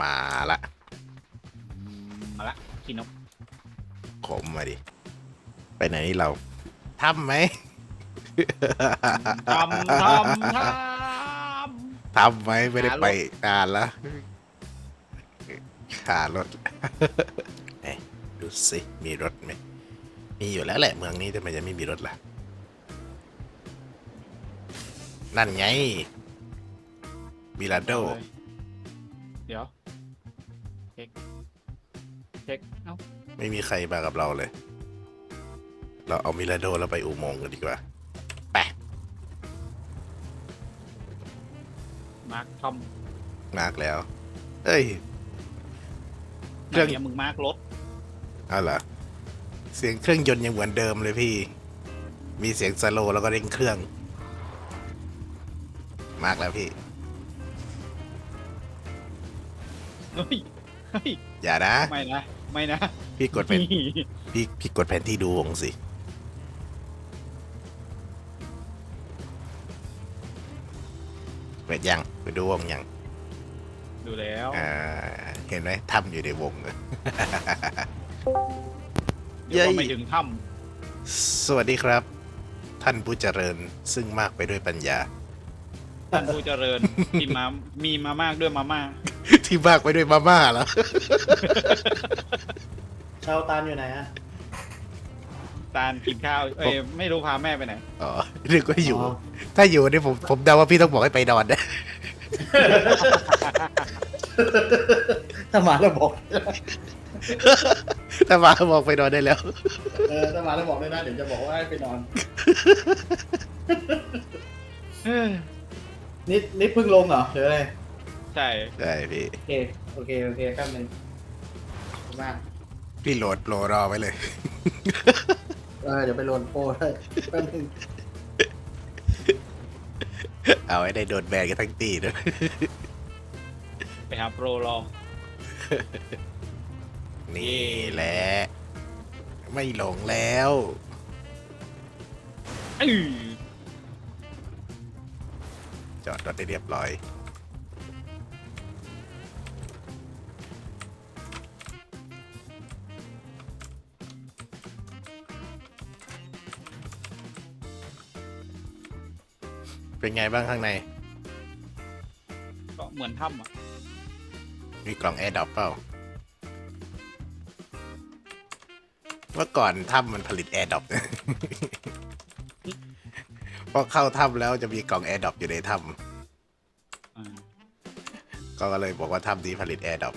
มาละมาละกินนกขมมาดิ ไปไหนนี่เราทำไหมทำทำททำไหมไม่ได้ไปนานละขารถเอ๊ะดูสิมีรถไหมมีอยู่แล้วแหละเมืองนี้ทำไมจะไม่มีรถล่ะ นั่นไงมิลาำโดเลยเดี๋ยวเช็ค เช็ค เอ้า ไม่มีใครมากับเราเลย เราเอามิลาโดแล้วไปอุโมงค์กันดีกว่าไปมาร์คทอมมากแล้ว เอ้ยเครื่องเนี่ยมึงมาร์ครถเอาเหรอ เสียงเครื่องยนต์ยังเหมือนเดิมเลยพี่ มีเสียงสโลว์แล้วก็เร่งเครื่อง มากแล้วพี่ เฮ้ย เฮ้ยอย่านะ ไม่นะ ไม่นะพี่กดเป็นพี่พี่กดแผนที่ดูวงสิ เปิดยังไปดูวงยังดูแล้วอ่าเห็นไหมทำอยู่ในวงเลยเดี๋ยวเย้ก็ไม่ถึงถ้สวัสดีครับ ท่านผู้เจริญซึ่งมากไปด้วยปัญญาำท่านผู้เจริญที่มามีมามากด้วยมาม่า ที่มากไปด้วยมาม่าแล้วชาวตานอยู่ไหนอะตาลกินข้าวเอ้ยไม่รู้พาแม่ไปไหนอ๋อนึกว่าอยู่ ถ้าอยู่นี่ผมผมเดาว่าพี่ต้องบอกให้ไปนอนนะถ้ามาแล้วบอกถ้ามาบอกไปนอนได้แล้ว เออถ้ามาแล้วบอกด้วยนะเดี๋ยวจะบอกว่าให้ไปนอน เอ้ยนี่นี่เพิ่งลงเหรอหรืออะไร ใช่ใช่พี่ โอเคโอเคโอเคแป๊บนึงขอบคุณมากพี่โหลดโปรรอไว้เลย เออเดี๋ยวไปโหลดโปรได้แป๊บนึงเอาไว้ได้โดนแบนกันทั้งตีด้วยไปหาโปรรอ นี่แหละ ไม่หลงแล้ว อื้อจอดรถได้เรียบร้อย เป็นไงบ้างข้างใน ก็เหมือนถ้ำอะมีกล่องแอร์ดรอปเปล่าเมื่อก่อนถ้ำมันผลิตแอร์ดรอป พอเข้าถ้ำแล้วจะมีกล่องแอร์ดรอปอยู่ในถ้อ่าำก็เลยบอกว่าถ้ำนี้ผลิตแอร์ดรอป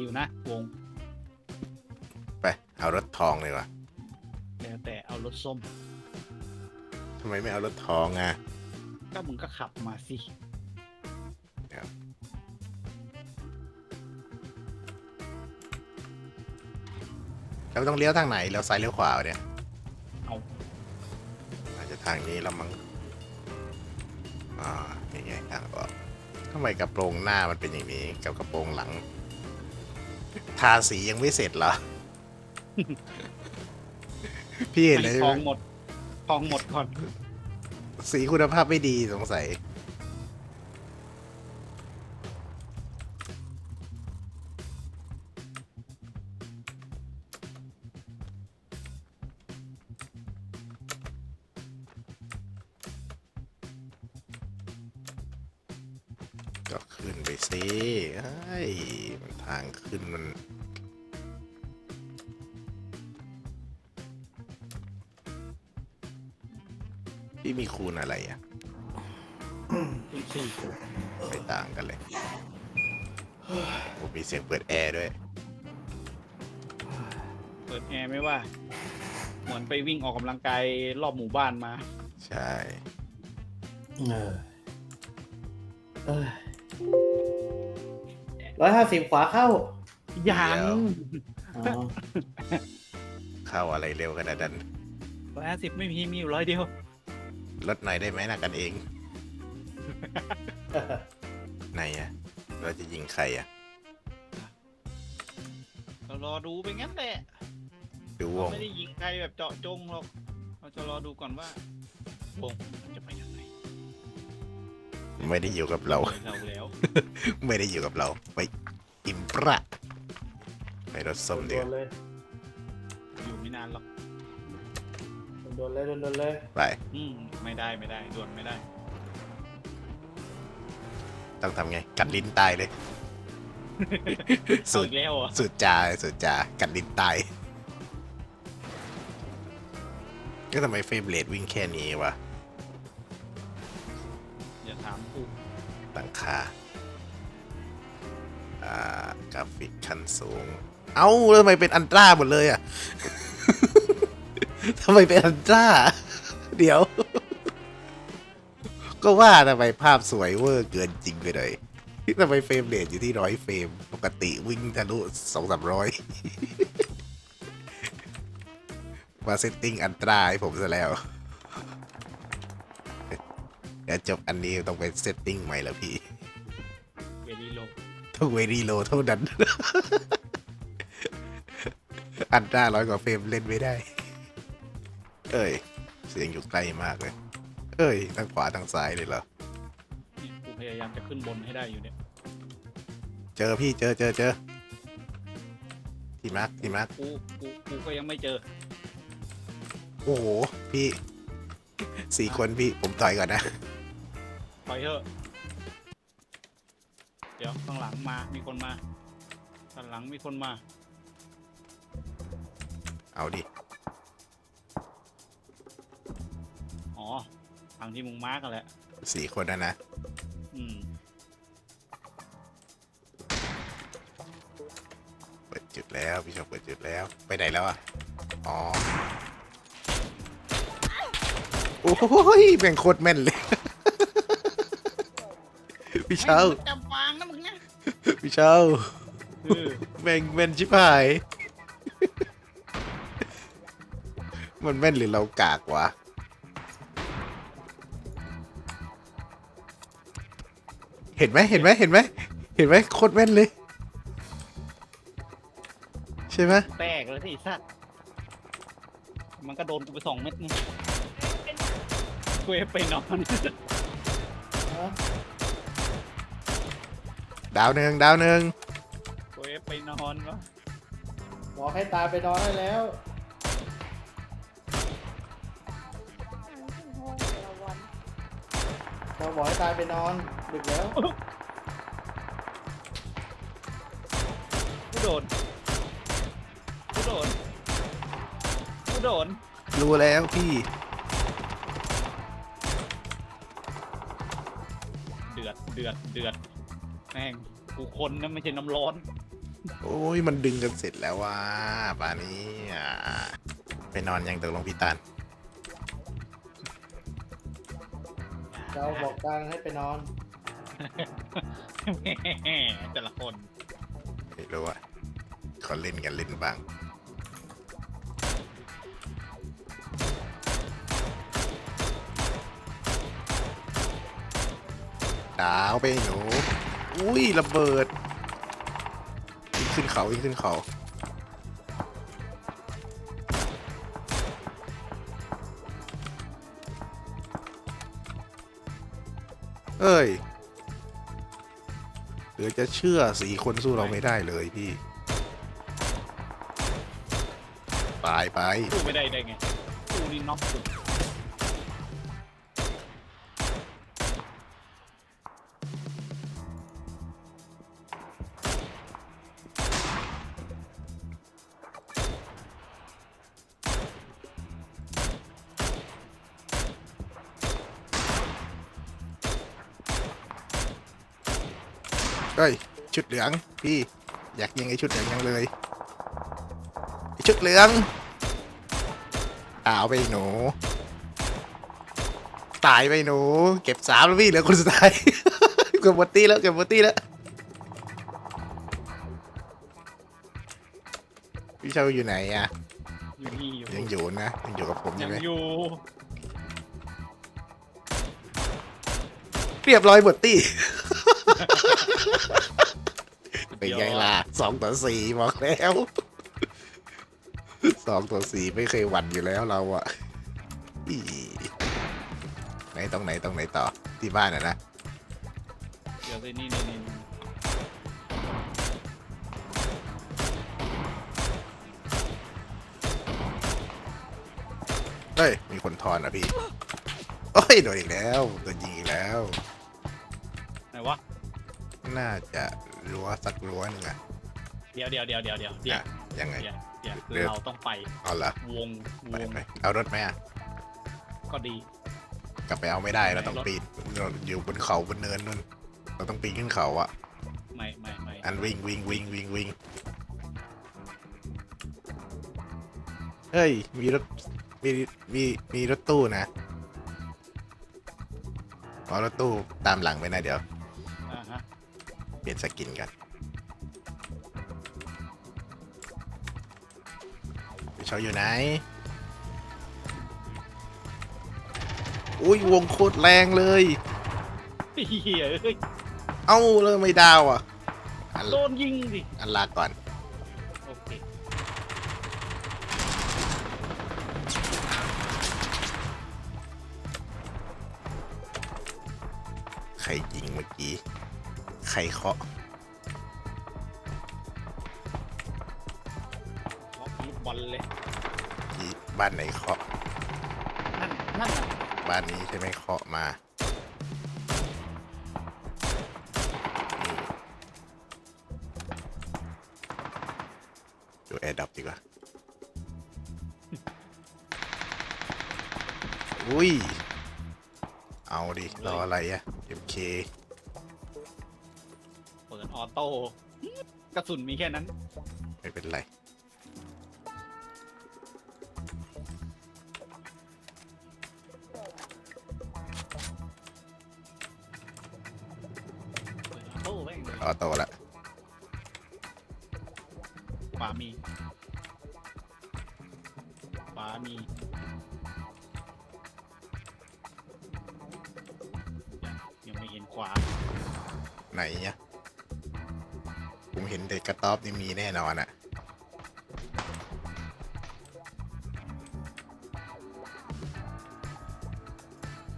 อยู่นะ วง ไป เอารถทองเลยว่ะแล้วแต่เอารถส้ม ทำไมไม่เอารถทองอะก็มึงก็ขับมาสิแล้วต้องเลี้ยวทางไหนเลี้ยวซ้ายเลี้ยวขวาวะเนี่ยเอา อาจจะทางนี้แล้วมั้งอ่านี่ไงทางออกทำไมกระโปรงหน้ามันเป็นอย่างนี้ กับกระโปรงหลัง ทาสียังไม่เสร็จเหรอ พี่เห็นเลยให้ทองหมดทองหมดก่อน สีคุณภาพไม่ดีสงสัย ก็ขึ้นไปสิเฮ้ยมันทางขึ้นมันพี่มีคูณอะไรอะคุณสี่ไม่ต่างกันเลยผมมีเสียงเปิดแอร์ด้วย เปิดแอร์ไม่ว่า เหมือนไปวิ่งออกกำลังกายรอบหมู่บ้านมา ใช่ เออเออ ร้อยห้าสิบขวาเข้ายัง อ๋อเข้าอะไรเร็วขนาดนั้นร้อยห้าสิบไม่มีมีอยู่ร้อยเดียว ลดหน่อยได้ไหมนะกันเอง ไหนอะเราจะยิงใครอะเรารอดูไปงั้นแหละดูดูวเราง ไม่ได้ยิงใครแบบเจาะจงหรอก เราจะรอดูก่อนว่า วงมันจะไปยังไง ไม่ได้อยู่กับเรา เราแล้วไม่ได้อยู่กับเรา ไปอิมประไปรถส้มโดเดียวนๆเลยอยู่ไม่นานหรอกโดนๆเลยโดนๆเลยไปอืมไม่ได้ไม่ได้ด่วนไม่ได้ต้องทำไง กัดลิ้นตายเลย สุเอาด อีกแล้วเหรอะสุดจาสุดจากัดลิ้นตายก็ทำไมเฟรมเรทวิ่งแค่นี้วะ หลังคา อ่ากราฟิกขั้นสูง เอ้าแล้วทำไมเป็นอันตราหมดเลยอะ ทำไมเป็นอันตรา เดี๋ยว ก็ว่าทำไมภาพสวยเวอร์เกินจริงไปเลยทำไมเฟรมเรทอยู่ที่ร้อยเฟรม ปกติวิ่งทะลุสองสามร้อยมาเซตติ้งอันตราให้ผมซะแล้ว เดี๋ยวจบอันนี้ต้องไปเซตติ้งใหม่แล้วพี่เวลีโลต้องเวรีโลเท่านั้น อันตราร้อยกว่าเฟรมเล่นไม่ได้ เอ้ย เสียงอยู่ใกล้มากเลย เอ้ยทั้งขวาทั้งซ้ายเลยเหรอนี่กูพยายามจะขึ้นบนให้ได้อยู่เนี่ย เจอพี่เจอเจอเจอที่มาร์คที่มาร์คกู กู กูก็ยังไม่เจอ โอ้โห พี่ สี่คนพี่ผมต่อยก่อนนะปล่ อยเถอะ เดี๋ยวข้างหลังมา มีคนมา ข้างหลังมีคนมา เอาดิ อ๋อ ทางที่มึงมาร์กกันแหละ สี่คนนะนะ อืม เปิดจุดแล้วพี่ชอบเปิดจุดแล้ว ไปไหนแล้วอะ อ๋อ โอ้ยแม่งโคตรแม่นเลย พี่เช้าจำฟางนะมึงนะพี่เช้าเออแม่งแม่นชิบหาย มันแม่นหรือเรากากวะเห็นไหมเห็นไหมเห็นไหมเห็นไหมโคตรแม่นเลย ใช่ไหมแตกเลยที่สัตว์มันก็โดนกูไปสองเม็ดนี่กูเอฟไปนอน ดาวหนึ่งดาวหนึ่งกูเอฟไปนอนวะบอกให้ตายไปนอนได้แล้วเราบอกให้ตายไปนอนดึกแล้วกูโดนกูโดนกูโดนรู้แล้วพี่ เดือดเดือดเดือด แม่งกูคนนะไม่ใช่น้ำร้อน โอ้ยมันดึงกันเสร็จแล้วว่าป่านนี้อะไปนอนยังตกลงพี่ตาลเราบอกกลางให้ไปนอนแต่ละคนไม่รู้อะเขาเล่นกันเล่นบ้างดาวไปหนู อุ้ยระเบิดวิ่งขึ้นเขาวิ่งขึ้นเขาเอ้ยเหลือจะเชื่อสี่คนสู้เราไม่ได้เลยพี่ตายไปกูไม่ได้ได้ไงกูนี่น็อกสุด เฮ้ย ชุดเหลือง พี่ อยากยิงไอ้ชุดเหลืองยังเลยไอ้ชุดเหลืองเอาไปหนู ตายไปหนู เก็บสามแล้วพี่เหลือคนสุดท้าย เกือบหมดตีแล้วเกือบหมดตีแล้วพี่เชาอยู่ไหนอะอยู่นี่อยู่ยังอยู่นะยังอยู่กับผมยัใช่งไหมอยู่เรียบร้อยหมดตี้ เป็นไงล่ะสองต่อสี่บอกแล้วสองตัวสี่ไม่เคยหวั่นอยู่แล้วเราอะอีไหนตรงไหนตรงไหนต่อที่บ้านอะนะเดี๋ยวสินี่นี่นี่เฮ้ยมีคนทอนอะพี่โอ้ยโดนอีกแล้วโดนยิงอีกแล้ว น่าจะรั้วสักรั้วหนึ่งอะเดี๋ยวเดี๋ยวเดี๋ยวเดี๋ยวเดี๋ยวเดี๋ยวอะยังไง เดี๋ยวเดี๋ยวคือเดี๋ยว เราต้องไปเอาละวงไปวงไปเอารถไหมอะก็ดี กลับไปเอาไม่ได้เราต้องรถปีนเราอยู่บนเขาบนเนินนู่นเราต้องปีนขึ้นเขาอะไม่ไม่ไม่อันวิ่งวิ่งวิ่งวิ่งวิ่งเฮ้ยมีรถมีมีมีรถตู้นะอ๋อรถตู้ตามหลังไปนะเดี๋ยวอ่าฮะ เปลี่ยนสกินกันพี่ชอยอยู่ไหน อุ้ยวงโคตรแรงเลยเฮียเอ้ยเอ้าเลยไม่ดาวอะ อันโดนยิงดิ อันลาก่อน โอเค ใครยิงเมื่อกี้ ใครเคาะล็อกลูกบอลเลย ที่บ้านไหนเคาะ นั่น นั่นน่ะบ้านนี้ใช่ไหมเคาะมานี่ดูแอร์ดับดีกว่า อุ้ย เอาดิ รออะไรอะ MK เปิด ออโต้กระสุนมีแค่นั้น ไม่เป็นไร ผมเห็นเด็กกระต๊อบนี่มีแน่นอนอะ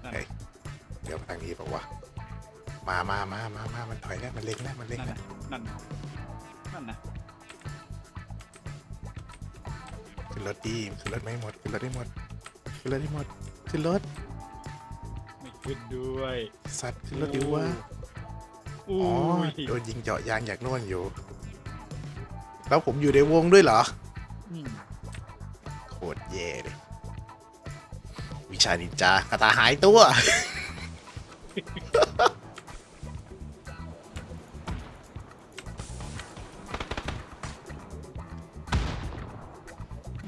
นั่นเฮ้ยเดี๋ยวทางนี้บอกว่า มามามามามามันถอยแล้วมันเล็งแล้วมันเล็งนั่นแล้วน่ะนั่นน่ะนั่นนะขึ้นรถดีขึ้นรถไม่หมดขึ้นรถได้หมดขึ้นรถได้หมดขึ้นรถ ไม่ขึ้นด้วย สัตว์ขึ้นรถดีวะอู้ อ๋อยโดนยิงเจาะยางอยากโน่นอยู่ แล้วผมอยู่ในวงด้วยเหรอมโคตรแย่เลยวิชานินจากระตาหายตัว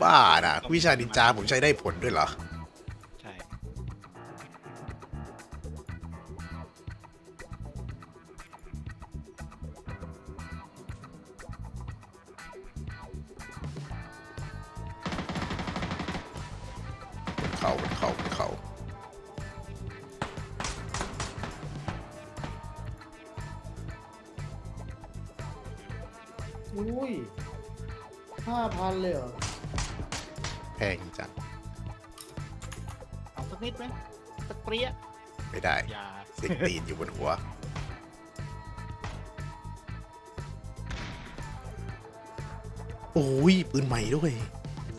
บ้านะวิชานินจาผมใช้ได้ผลด้วยเหรอ เขาบนเขาบนเขาอุ้ยห้าพันเลยเหรอ แพงจังเอาสักนิดไหมสักเปรี้ยไม่ได้อย่าเสียงตีนอยู่บนหัว โอ้ยปืนใหม่ด้วย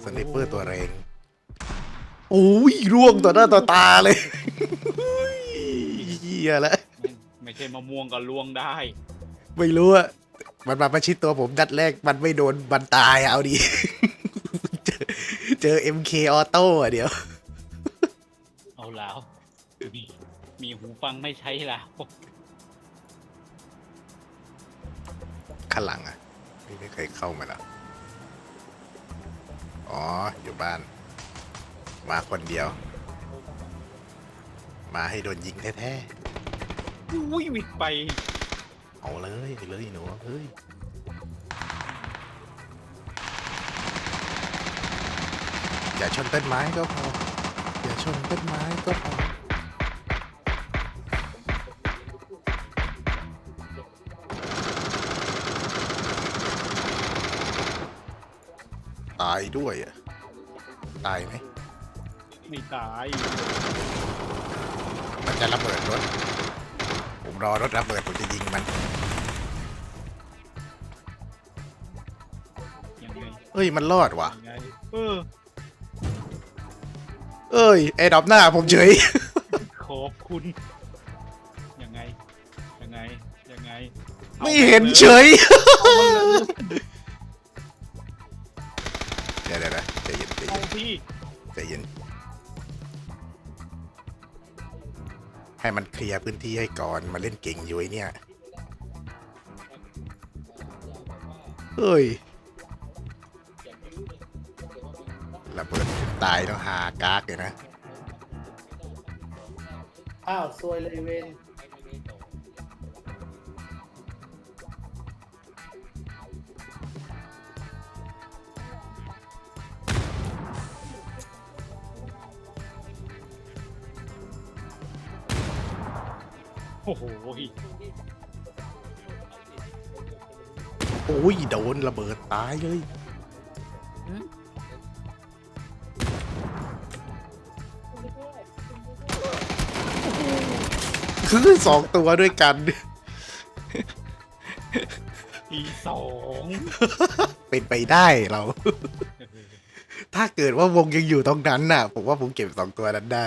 สไนเปอร์ตัวแรง โอ้ยร่วงต่อหน้าต่อตาเลยเฮียแล้วไม่ไม่ใช่มะม่วงก็ลวงได้ ไม่รู้อะมันมาประชิดตัวผมนัดแรกมันไม่โดนบันตายอะเอาดี เจอเจอ MK ออโต้อะเดี๋ยว เอาแล้วมีมีหูฟังไม่ใช้แล้วข้างหลังอะไม่ไม่เคยเข้ามาแล้วอ๋ออยู่บ้าน มาคนเดียว มาให้โดนยิงแท้อุ้ยวิดไป ๆ เอาเลยเลยหนูเฮ้ยอย่าชนต้นไม้ก็พออย่าชนต้นไม้ก็พอตายด้วยอะตายไหม ไม่ตายมันจะระเบิดรถ ผมรอรถระเบิดผมจะยิงมัน ยังไงเอ้ยมันรอดว่ะ ยังไงเออเอ้ยไอ้ดับหน้าผมเฉย ขอบคุณยังไงยังไงยังไงอาไม่เห็นเฉย เอามาเลย ให้มันเคลียร์พื้นที่ให้ก่อนมาเล่นเก่งอยู่ไอ้เนี่ยเฮ้ยระเบิดตายต้องหากากเลยนะ อ้าวซวยเลยเวน อ้โหโอ้ยโดนระเบิดตายเลยคือสองตัวด้วยกันทีสองเป็นไปได้เรา ถ้าเกิดว่าวงยังอยู่ตรงนั้นน่ะ ผมว่าผมเก็บสองตัวนั้นได้